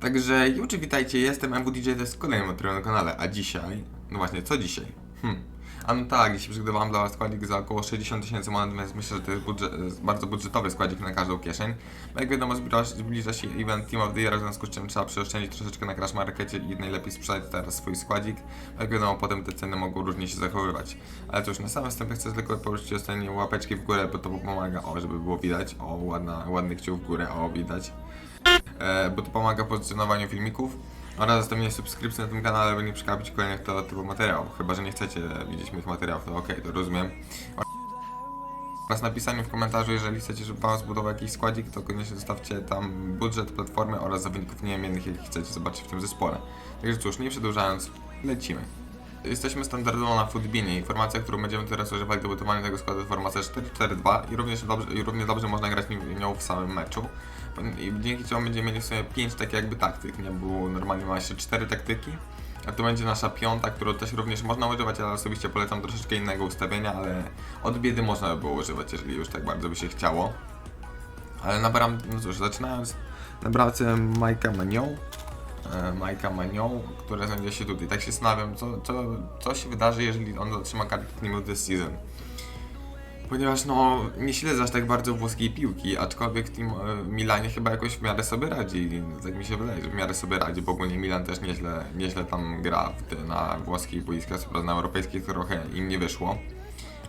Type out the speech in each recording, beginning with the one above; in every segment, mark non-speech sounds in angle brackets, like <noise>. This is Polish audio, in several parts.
Także już witajcie, jestem MWDJ, to jest kolejny materiał na kanale, a dzisiaj, no właśnie, co dzisiaj? Hmm. A no tak, dzisiaj przygotowałem dla Was składzik za około 60 tysięcy monet, więc myślę, że to jest budżet, bardzo budżetowy składzik na każdą kieszeń. Bo jak wiadomo, zbliża, się event Team of the Year, w związku z czym trzeba przeoszczędzić troszeczkę na Crash Markecie i najlepiej sprzedać teraz swój składzik. Bo jak wiadomo, potem te ceny mogą różnie się zachowywać. Ale cóż, na samym wstępie chcę tylko poruszyć ostatnie łapeczki w górę, bo to pomaga, o, żeby było widać, o, ładna, ładny kciuk w górę, o, widać bo to pomaga pozycjonowaniu filmików oraz zostawienie subskrypcji na tym kanale, by nie przegapić kolejnych tego typu materiałów. Chyba, że nie chcecie widzieć moich materiałów, to okej, to rozumiem. Oraz napisaniu w komentarzu, jeżeli chcecie, żeby Wam zbudował jakiś składzik, to koniecznie zostawcie tam budżet platformy oraz zawodników nieimiennych, jakich chcecie zobaczyć w tym zespole. Także cóż, nie przedłużając, lecimy. Jesteśmy standardowo na Footbinie. Informacja, którą będziemy teraz używać do budowania tego składu to formacja 4-4-2 i również dobrze, i równie dobrze można grać nią w samym meczu. Dzięki czemu będziemy mieli sobie 5 takich jakby taktyk, nie? Bo normalnie ma się 4 taktyki. A to będzie nasza piąta, którą też również można używać, ale osobiście polecam troszeczkę innego ustawienia, ale od biedy można by było używać, jeżeli już tak bardzo by się chciało. Ale na bram, no cóż, zaczynając na bramce Majka Manią, e, Majka Manią, znajdzie się tutaj. Tak się zastanawiam, co, co, co się wydarzy, jeżeli on otrzyma kartę of the Season. Ponieważ no, nie śledzę aż tak bardzo włoskiej piłki, aczkolwiek w tym e, Milanie chyba jakoś w miarę sobie radzi. Tak mi się wydaje, że w miarę sobie radzi, bo ogólnie Milan też nieźle, nieźle tam gra te, na włoskich boiskach, co na europejskich trochę im nie wyszło.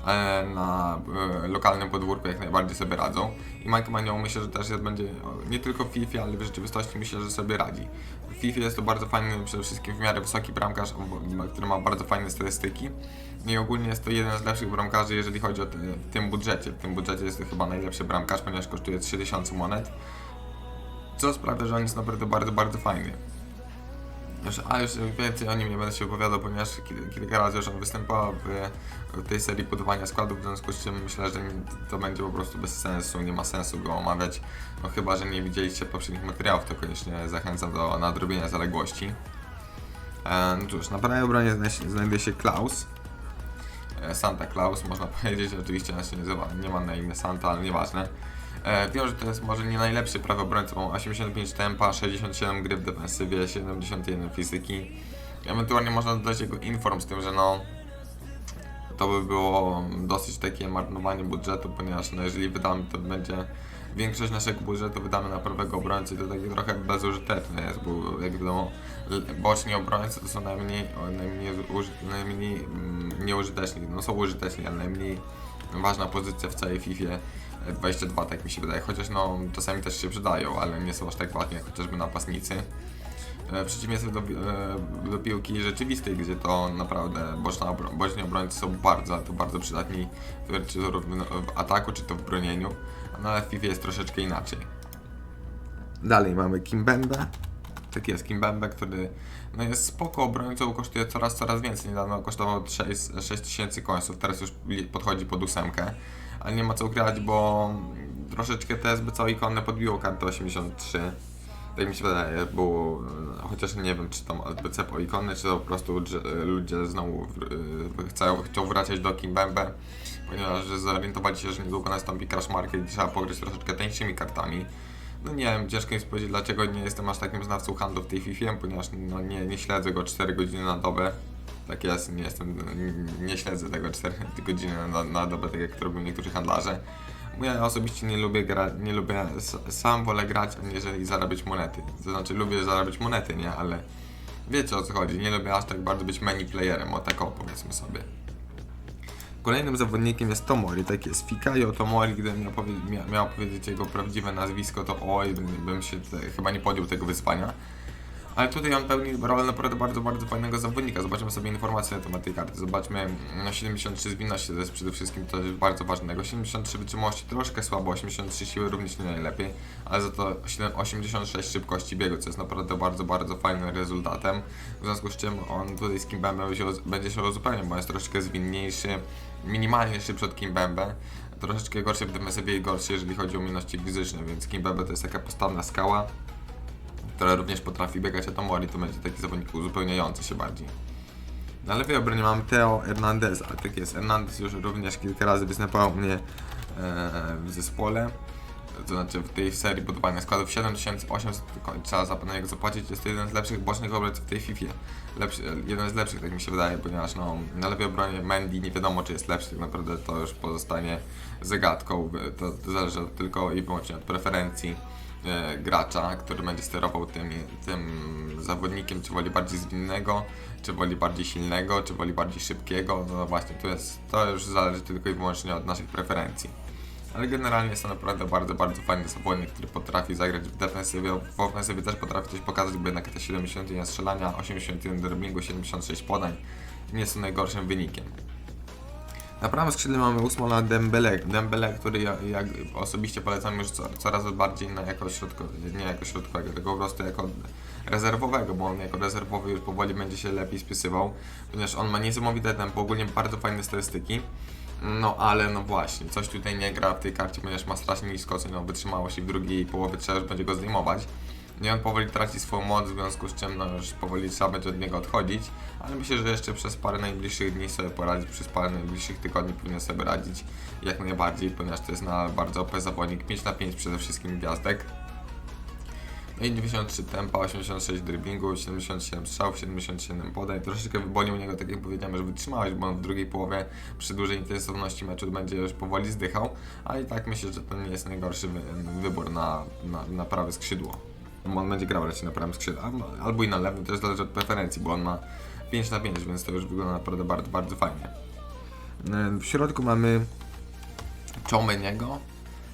Ale na e, lokalnym podwórku jak najbardziej sobie radzą. I Mike Manią myślę, że też będzie nie tylko w FIFA, ale w rzeczywistości myślę, że sobie radzi. W FIFA jest to bardzo fajny, przede wszystkim w miarę wysoki bramkarz, który ma bardzo fajne statystyki. I ogólnie jest to jeden z lepszych bramkarzy, jeżeli chodzi o te, w tym budżecie. W tym budżecie jest to chyba najlepszy bramkarz, ponieważ kosztuje 3000 monet. Co sprawia, że on jest naprawdę bardzo, bardzo fajny. Już, a już więcej o nim nie będę się opowiadał, ponieważ kil, kilka razy już on występował w, w tej serii budowania składów, w związku z czym myślę, że to będzie po prostu bez sensu, nie ma sensu go omawiać. No chyba, że nie widzieliście poprzednich materiałów, to koniecznie zachęcam do nadrobienia zaległości. E, no cóż, na prawej obronie zna- znajduje się Klaus. E, Santa Claus, można <laughs> powiedzieć, oczywiście on się nie nie ma na imię Santa, ale nieważne. E, wiem, że to jest może nie najlepszy prawy obrońca, bo ma 85 tempa, 67 gry w defensywie, 71 fizyki. Ewentualnie można dodać jego inform z tym, że no to by było dosyć takie marnowanie budżetu, ponieważ no, jeżeli wydamy, to będzie większość naszego budżetu wydamy na prawego obrońcę i to takie trochę bezużyteczne jest, bo jak wiadomo boczni obrońcy to są najmniej, najmniej, najmniej mm, nieużyteczni, no są użyteczni, ale najmniej ważna pozycja w całej FIFA 22 tak mi się wydaje, chociaż no czasami też się przydają, ale nie są aż tak ważni jak chociażby napastnicy. E, W przeciwieństwie do, e, do piłki rzeczywistej, gdzie to naprawdę boczni obrońcy są bardzo, to bardzo przydatni, czy to w ataku, czy to w bronieniu, ale w FIFA jest troszeczkę inaczej. Dalej mamy Kimbembe. Tak jest, Kimbembe, który no jest spoko obrońcą, kosztuje coraz, coraz więcej. Niedawno kosztował 6 tysięcy końców, teraz już podchodzi pod ósemkę. Ale nie ma co ukrywać, bo troszeczkę TSB co ikony podbiło kartę 83. Tak mi się wydaje, bo e, chociaż nie wiem, czy tam LPC po ikony, czy to po prostu e, ludzie znowu e, chcą, chcą wracać do Kimbembe, ponieważ zorientowali się, że niedługo nastąpi crash market i trzeba pogryźć troszeczkę tańszymi kartami. No nie wiem, ciężko mi powiedzieć, dlaczego nie jestem aż takim znawcą handlu w tej FIFA, ponieważ no, nie, nie śledzę go 4 godziny na dobę. Tak jest, nie jestem, nie śledzę tego 4 godziny na, na dobę, tak jak robią niektórzy handlarze. Ja osobiście nie lubię grać, nie lubię, sam wolę grać, aniżeli zarabiać monety. To znaczy lubię zarabiać monety, nie, ale wiecie o co chodzi, nie lubię aż tak bardzo być menu playerem, o tak powiedzmy sobie. Kolejnym zawodnikiem jest Tomori, tak jest. Fikayo Tomori, gdybym miał, powie mia miał powiedzieć jego prawdziwe nazwisko, to oj, bym, się chyba nie podjął tego wyzwania. Ale tutaj on pełni rolę naprawdę bardzo, bardzo fajnego zawodnika. Zobaczmy sobie informacje na temat tej karty. Zobaczmy, no 73 zwinności to jest przede wszystkim to jest bardzo ważnego. 73 wytrzymałości troszkę słabo, 83 siły również nie najlepiej, ale za to 7 86 szybkości biegu, co jest naprawdę bardzo, bardzo fajnym rezultatem. W związku z czym on tutaj z Kimbembe się, roz- będzie się uzupełniał, bo jest troszeczkę zwinniejszy, minimalnie szybszy od Kimbembe. Troszeczkę gorszy w defensywie i gorszy, jeżeli chodzi o umiejętności fizyczne, więc Kimbembe to jest taka postawna skała która również potrafi biegać, a Tomori to będzie taki zawodnik uzupełniający się bardziej. Na lewej obronie mamy Teo Hernandez, a tak jest. Hernandez już również kilka razy występował mnie e, w zespole. to znaczy w tej serii budowania składów 7800 coin. Trzeba za niego zapłacić. Jest to jeden z lepszych bocznych obrońców w tej FIFA. Lepszy, jeden z lepszych, tak mi się wydaje, ponieważ no, na lewej obronie Mendy nie wiadomo, czy jest lepszy. Tak naprawdę to już pozostanie zagadką. To, to zależy tylko i wyłącznie od preferencji e, gracza, który będzie sterował tym, tym zawodnikiem, czy woli bardziej zwinnego, czy woli bardziej silnego, czy woli bardziej szybkiego. No właśnie, to, jest, to już zależy tylko i wyłącznie od naszych preferencji. Ale generalnie jest to naprawdę bardzo, bardzo fajny zawodnik, który potrafi zagrać w defensywie, w ofensywie też potrafi coś pokazać, bo jednak te 71 strzelania, 81 dribblingu, 76 podań nie są najgorszym wynikiem. Na prawym skrzydle mamy Usmana Dembele, Dembele, który ja, ja osobiście polecam już co, coraz bardziej na jako środko, nie jako środkowego, tylko po prostu jako rezerwowego, bo on jako rezerwowy już powoli będzie się lepiej spisywał, ponieważ on ma niesamowite tempo, ogólnie bardzo fajne statystyki. No ale no właśnie, coś tutaj nie gra w tej karcie, ponieważ ma strasznie nisko no, wytrzymałość i w drugiej połowie trzeba już będzie go zdejmować. I on powoli traci swoją moc, w związku z czym no już powoli trzeba będzie od niego odchodzić, ale myślę, że jeszcze przez parę najbliższych dni sobie poradzi, przez parę najbliższych tygodni powinien sobie radzić jak najbardziej, ponieważ to jest na bardzo OP zawodnik, 5 na 5 przede wszystkim gwiazdek. No i 93 tempa, 86 dribblingu, 77 strzałów, 77 podań. Troszeczkę wyboli u niego, tak jak powiedziałem, że wytrzymałeś, bo on w drugiej połowie przy dużej intensywności meczu będzie już powoli zdychał, ale i tak myślę, że to nie jest najgorszy wy wybór na, na, na prawe skrzydło. Bo on będzie grał raczej na prawym skrzydle, albo- albo i na lewym, też zależy od preferencji, bo on ma 5 na 5, więc to już wygląda naprawdę bardzo, bardzo fajnie. W środku mamy Chomeniego,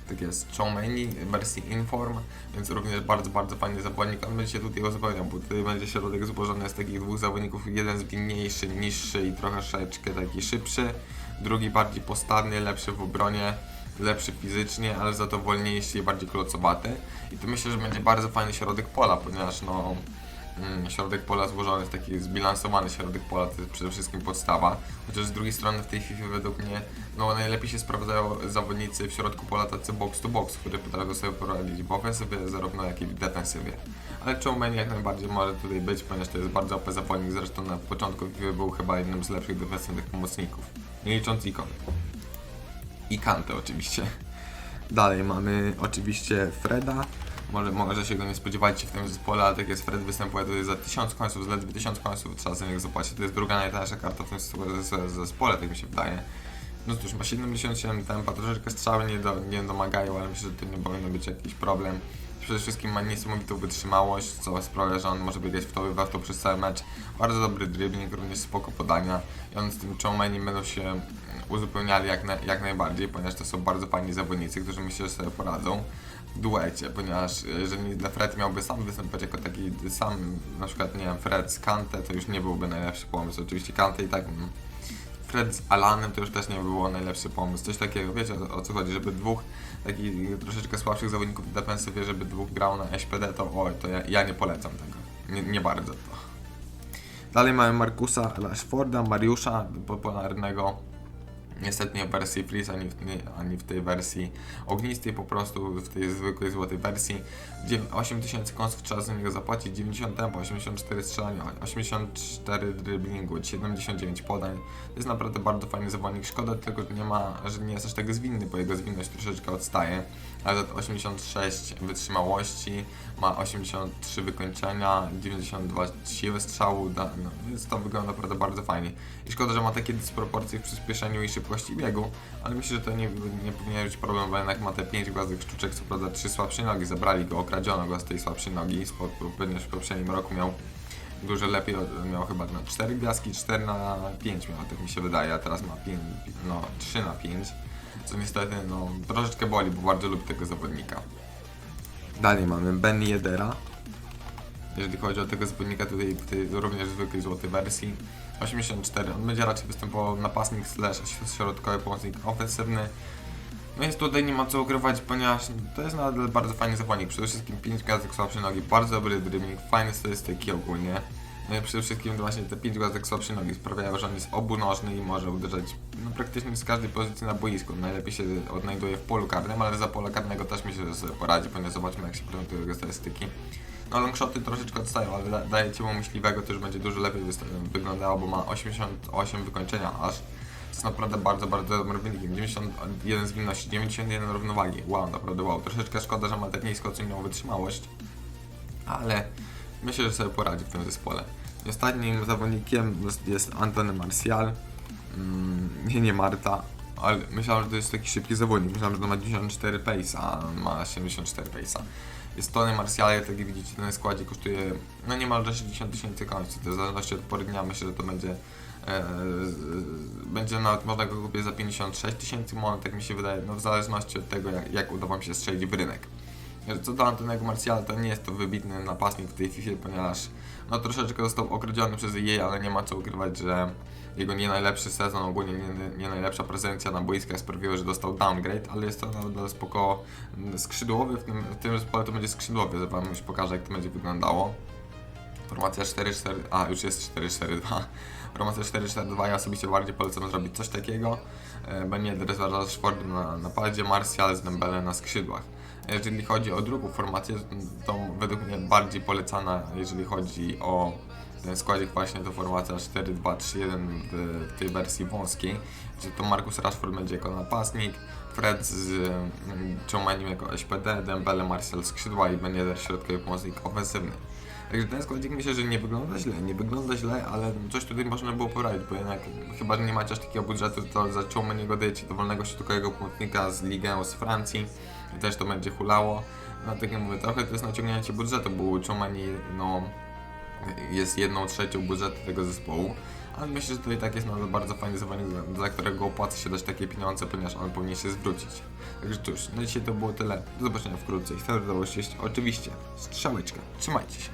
tak jest, Chomeni wersji Inform, więc również bardzo, bardzo fajny zawodnik. On będzie się tutaj uzupełniał, bo tutaj będzie środek złożony z takich dwóch zawodników, jeden zwinniejszy, niższy i troszeczkę taki szybszy, drugi bardziej postawny, lepszy w obronie, lepszy fizycznie, ale za to wolniejszy i bardziej klocowaty. I tu myślę, że będzie bardzo fajny środek pola, ponieważ no, mm, środek pola złożony w taki zbilansowany środek pola to jest przede wszystkim podstawa. Chociaż z drugiej strony w tej FIFA według mnie no, najlepiej się sprawdzają zawodnicy w środku pola tacy box to box, które potrafią sobie poradzić w ofensywie zarówno jak i w defensywie. Ale Choumeni jak najbardziej może tutaj być, ponieważ to jest bardzo OP zawodnik, zresztą na początku FIFA był chyba jednym z lepszych defensywnych pomocników, nie licząc ikon. I Kante oczywiście. <laughs> Dalej mamy oczywiście Freda. Może, może się go nie spodziewajcie w tym zespole, ale tak jest Fred występuje tutaj za 1000 końców, zaledwie 1000 końców trzeba za niego zapłacić. To jest druga najtańsza karta w tym zes- zespole, tak mi się wydaje. No cóż, ma 77 tempa, troszeczkę strzały nie, do, nie domagają, ale myślę, że to nie powinno być jakiś problem. Przede wszystkim ma niesamowitą wytrzymałość, co sprawia, że on może biegać w to i w to przez cały mecz. Bardzo dobry dribbling, również spoko podania. I on z tym Choumenim będą się uzupełniali jak, na, jak najbardziej, ponieważ to są bardzo fajni zawodnicy, którzy myślę, że sobie poradzą w duecie, ponieważ e, jeżeli Fred miałby sam występować jako taki sam, na przykład, nie wiem, Fred z Kante, to już nie byłby najlepszy pomysł. Oczywiście Kante i tak mm, Fred z Alanem to już też nie było najlepszy pomysł. Coś takiego, wiecie o, co chodzi, żeby dwóch takich troszeczkę słabszych zawodników w defensywie, żeby dwóch grał na SPD, to oj, to ja, ja nie polecam tego. Nie, nie bardzo to. Dalej mamy Markusa Rashforda, Mariusza popularnego. Niestety nie w wersji Freeze, ani w, ani w tej wersji ognistej, po prostu w tej zwykłej złotej wersji. Dziew- 8000 konsów trzeba za niego zapłacić, 90 tempo, 84 strzelania, 84 dribblingu, 79 podań. To jest naprawdę bardzo fajny zawodnik. Szkoda tylko, że nie ma, że nie jest aż tak zwinny, bo jego zwinność troszeczkę odstaje. Ale za to 86 wytrzymałości, ma 83 wykończenia, 92 siły strzału, da, no, więc to wygląda naprawdę bardzo fajnie. I szkoda, że ma takie dysproporcje w przyspieszeniu i szybkości biegu, ale myślę, że to nie, nie powinien być problem, bo jednak ma te 5 gwiazdek sztuczek, co prawda 3 słabsze nogi, zabrali go, okradziono go z tej słabszej nogi, spod, ponieważ w poprzednim roku miał dużo lepiej, miał chyba na 4 gwiazdki, 4 na 5 miał, tak mi się wydaje, a teraz ma 5, no 3 na 5, co niestety no troszeczkę boli, bo bardzo lubię tego zawodnika. Dalej mamy Ben Yedera. Jeżeli chodzi o tego zawodnika tutaj również zwykłej złotej wersji. 84. On będzie raczej występował napastnik slash środkowy pomocnik ofensywny. No więc tutaj nie ma co ukrywać, ponieważ to jest nadal bardzo fajny zawodnik. Przede wszystkim 5 gwiazdek słabszej nogi, bardzo dobry dribbling, fajne statystyki ogólnie. No i przede wszystkim właśnie te 5 gwiazdek słabszej nogi sprawiają, że on jest obunożny i może uderzać no, praktycznie z każdej pozycji na boisku. Najlepiej się odnajduje w polu karnym, ale za pole karnego też myślę, że sobie poradzi, ponieważ zobaczmy jak się prezentują jego statystyki. No longshoty troszeczkę odstają, ale da- daje ci mu myśliwego, to już będzie dużo lepiej wyglądało, bo ma 88 wykończenia aż, jest naprawdę bardzo, bardzo dobrym wynikiem. 91 zwinności, 91 równowagi. Wow, naprawdę wow. Troszeczkę szkoda, że ma tak nisko ocenioną wytrzymałość, ale myślę, że sobie poradzi w tym zespole. Ostatnim zawodnikiem jest, Antony Martial. Mm, nie, nie Marta, ale myślałem, że to jest taki szybki zawodnik. Myślałem, że ma 94 pace, a ma 74 pace'a. Jest Tony Martial, jak widzicie, ten składzie kosztuje no niemalże 60 tysięcy końców. To w zależności od pory dnia myślę, że to będzie e, będzie nawet można go kupić za 56 tysięcy monet, tak mi się wydaje, no w zależności od tego, jak, jak uda Wam się strzelić w rynek. Co do Antonego Marciala, to nie jest to wybitny napastnik w tej FIFA, ponieważ no troszeczkę został okradziony przez jej, ale nie ma co ukrywać, że jego nie najlepszy sezon, ogólnie nie, nie najlepsza prezencja na boiskach sprawiła, że dostał downgrade, ale jest to nadal spoko mm, skrzydłowy, w tym, w tym zespole to będzie skrzydłowy, Wam już pokażę jak to będzie wyglądało. Formacja 4-4, a już jest 4-4-2. Formacja 4-4-2 ja osobiście bardziej polecam zrobić coś takiego. E, Będzie Dres Rashford na napadzie, Martial z Dembele na skrzydłach. Jeżeli chodzi o drugą formację, to według mnie bardziej polecana, jeżeli chodzi o ten składzik właśnie to formacja 4-2-3-1 w, tej wersji wąskiej, gdzie to Marcus Rashford będzie jako napastnik, Fred z mm, Czomanim jako SPD, Dembele, Martial skrzydła i będzie też środkowy pomocnik ofensywny. Także ten składzik myślę, że nie wygląda źle, nie wygląda źle, ale coś tutaj można było poprawić, bo jednak chyba, że nie macie aż takiego budżetu, to za Czomaniego dajecie dowolnego środkowego pomocnika z Ligę z Francji też to będzie hulało. No tak jak mówię, trochę to jest naciągnięcie budżetu, bo Czomani no, jest jedną trzecią budżetu tego zespołu. Ale myślę, że i tak jest nadal bardzo fajny zawodnik, za- za którego opłaca się dać takie pieniądze, ponieważ on powinien się zwrócić. Także cóż, no dzisiaj to było tyle. Do zobaczenia wkrótce. I się oczywiście strzałeczkę. Trzymajcie się.